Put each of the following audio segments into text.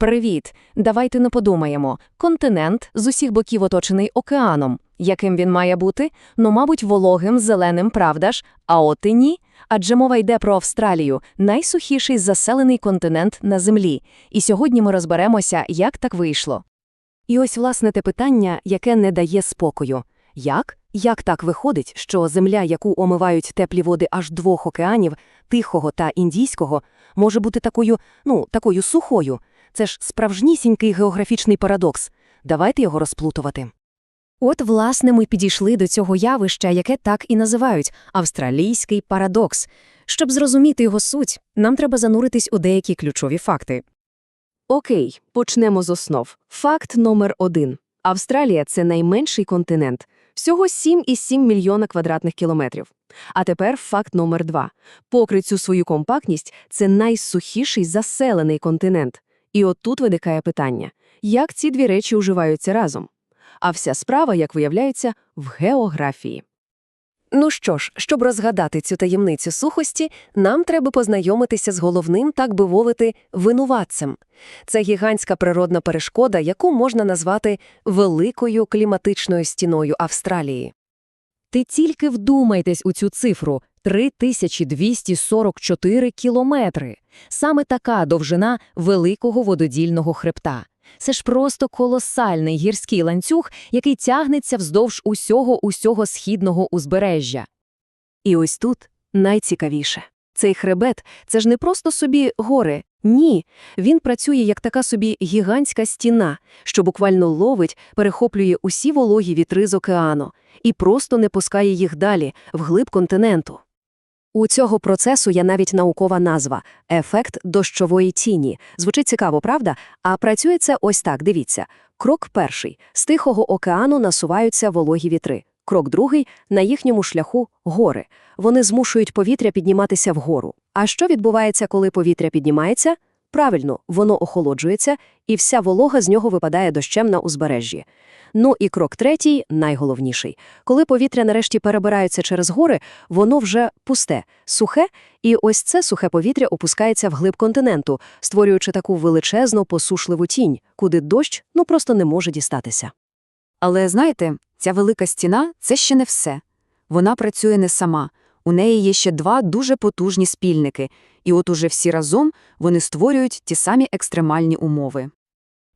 Привіт! Давайте не подумаємо. Континент з усіх боків оточений океаном. Яким він має бути? Ну, мабуть, вологим, зеленим, правда ж? А от і ні. Адже мова йде про Австралію, найсухіший заселений континент на Землі. І сьогодні ми розберемося, як так вийшло. І ось, власне, те питання, яке не дає спокою. Як? Як так виходить, що земля, яку омивають теплі води аж двох океанів, Тихого та Індійського, може бути такою, ну, такою сухою? Це ж справжнісінький географічний парадокс. Давайте його розплутувати. От, власне, ми підійшли до цього явища, яке так і називають – австралійський парадокс. Щоб зрозуміти його суть, нам треба зануритись у деякі ключові факти. Окей, почнемо з основ. Факт номер один. Австралія – це найменший континент. Всього 7,7 мільйона квадратних кілометрів. А тепер факт номер два. Попри цю свою компактність, це найсухіший заселений континент. І от тут виникає питання, як ці дві речі уживаються разом? А вся справа, як виявляється, в географії. Ну що ж, щоб розгадати цю таємницю сухості, нам треба познайомитися з головним, так би мовити, винуватцем. Це гігантська природна перешкода, яку можна назвати великою кліматичною стіною Австралії. Ти тільки вдумайтесь у цю цифру – 3244 кілометри. Саме така довжина великого вододільного хребта. Це ж просто колосальний гірський ланцюг, який тягнеться вздовж усього-усього східного узбережжя. І ось тут найцікавіше. Цей хребет – це ж не просто собі гори. Ні, він працює як така собі гігантська стіна, що буквально ловить, перехоплює усі вологі вітри з океану і просто не пускає їх далі, вглиб континенту. У цього процесу є навіть наукова назва – ефект дощової тіні. Звучить цікаво, правда? А працює це ось так, дивіться. Крок перший – з Тихого океану насуваються вологі вітри. Крок другий – на їхньому шляху – гори. Вони змушують повітря підніматися вгору. А що відбувається, коли повітря піднімається? Правильно, воно охолоджується, і вся волога з нього випадає дощем на узбережжі. Ну і крок третій, найголовніший. Коли повітря нарешті перебирається через гори, воно вже пусте, сухе, і ось це сухе повітря опускається вглиб континенту, створюючи таку величезну посушливу тінь, куди дощ ну просто не може дістатися. Але знаєте, ця велика стіна це ще не все. Вона працює не сама. У неї є ще два дуже потужні спільники, і от уже всі разом вони створюють ті самі екстремальні умови.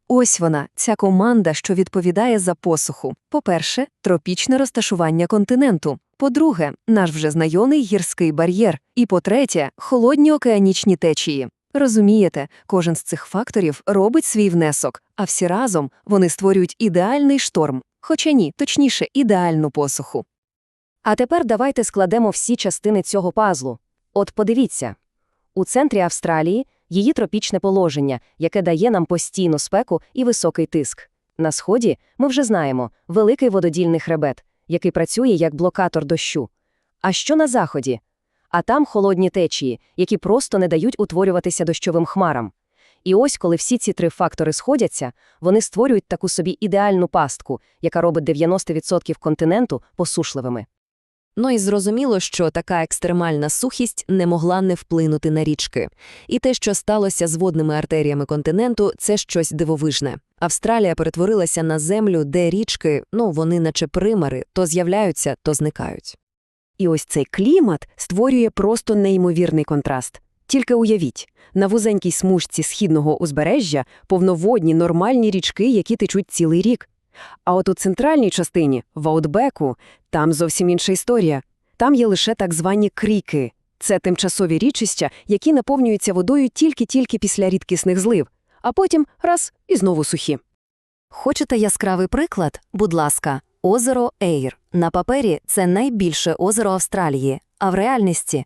Ось вона, ця команда, що відповідає за посуху. По-перше, тропічне розташування континенту. По-друге, наш вже знайомий гірський бар'єр. І по-третє, холодні океанічні течії. Розумієте, кожен з цих факторів робить свій внесок, а всі разом вони створюють ідеальний шторм. Хоча ні, точніше, ідеальну посуху. А тепер давайте складемо всі частини цього пазлу. От подивіться. У центрі Австралії її тропічне положення, яке дає нам постійну спеку і високий тиск. На сході ми вже знаємо великий вододільний хребет, який працює як блокатор дощу. А що на заході? А там холодні течії, які просто не дають утворюватися дощовим хмарам. І ось, коли всі ці три фактори сходяться, вони створюють таку собі ідеальну пастку, яка робить 90% континенту посушливими. Ну і зрозуміло, що така екстремальна сухість не могла не вплинути на річки. І те, що сталося з водними артеріями континенту, це щось дивовижне. Австралія перетворилася на землю, де річки, ну вони наче примари, то з'являються, то зникають. І ось цей клімат створює просто неймовірний контраст. Тільки уявіть, на вузенькій смужці східного узбережжя повноводні нормальні річки, які течуть цілий рік. А от у центральній частині, в Аутбеку, там зовсім інша історія. Там є лише так звані кріки. Це тимчасові річища, які наповнюються водою тільки-тільки після рідкісних злив, а потім раз і знову сухі. Хочете яскравий приклад? Будь ласка, озеро Ейр. На папері це найбільше озеро Австралії, а в реальності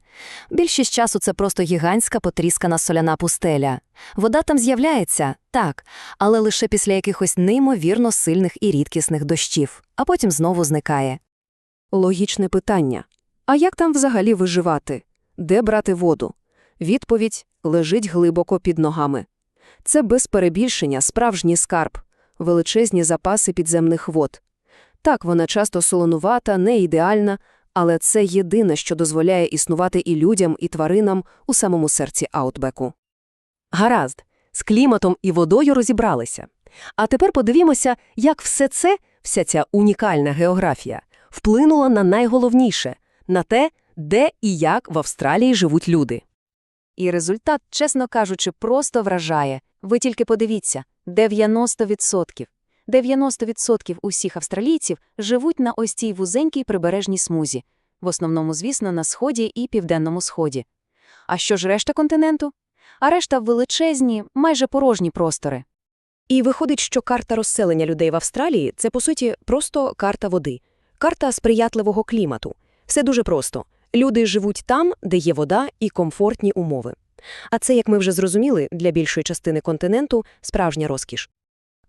більшість часу це просто гігантська потріскана соляна пустеля. Вода там з'являється, так, але лише після якихось неймовірно сильних і рідкісних дощів, а потім знову зникає. Логічне питання. А як там взагалі виживати? Де брати воду? Відповідь лежить глибоко під ногами. Це без перебільшення справжній скарб, величезні запаси підземних вод. Так, вона часто солонувата, не ідеальна, але це єдине, що дозволяє існувати і людям, і тваринам у самому серці Аутбеку. Гаразд, З кліматом і водою розібралися. А тепер подивімося, як все це, вся ця унікальна географія, вплинула на найголовніше – на те, де і як в Австралії живуть люди. І результат, чесно кажучи, просто вражає. Ви тільки подивіться – 90%. 90% усіх австралійців живуть на ось цій вузенькій прибережній смузі. В основному, звісно, на сході і південному сході. А що ж решта континенту? А решта величезні, майже порожні простори. І виходить, що карта розселення людей в Австралії – це, по суті, просто карта води. Карта сприятливого клімату. Все дуже просто. Люди живуть там, де є вода і комфортні умови. А це, як ми вже зрозуміли, для більшої частини континенту – справжня розкіш.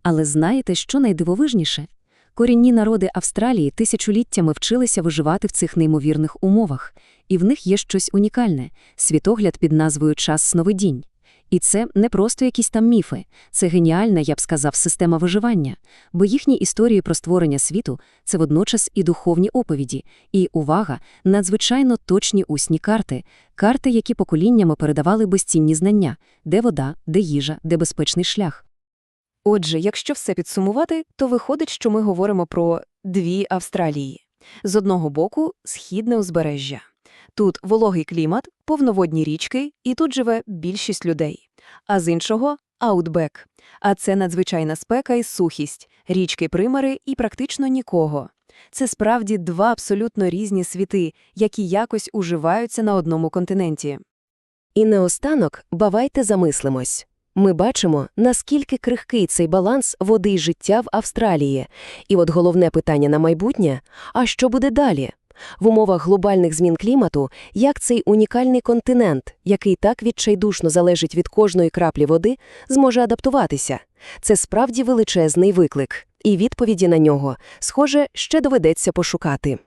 Але знаєте, що найдивовижніше? Корінні народи Австралії тисячоліттями вчилися виживати в цих неймовірних умовах, і в них є щось унікальне – світогляд під назвою «Час сновидінь». І це не просто якісь там міфи, це геніальна, я б сказав, система виживання, бо їхні історії про створення світу – це водночас і духовні оповіді, і, увага, надзвичайно точні усні карти, карти, які поколіннями передавали безцінні знання – де вода, де їжа, де безпечний шлях. Отже, якщо все підсумувати, то виходить, що ми говоримо про дві Австралії. З одного боку – східне узбережжя. Тут вологий клімат, повноводні річки, і тут живе більшість людей. А з іншого – аутбек. А це надзвичайна спека і сухість, річки-примари і практично нікого. Це справді два абсолютно різні світи, які якось уживаються на одному континенті. І наостанок бавайте замислимось. Ми бачимо, наскільки крихкий цей баланс води й життя в Австралії. І от головне питання на майбутнє – а що буде далі? В умовах глобальних змін клімату, як цей унікальний континент, який так відчайдушно залежить від кожної краплі води, зможе адаптуватися? Це справді величезний виклик. І відповіді на нього, схоже, ще доведеться пошукати.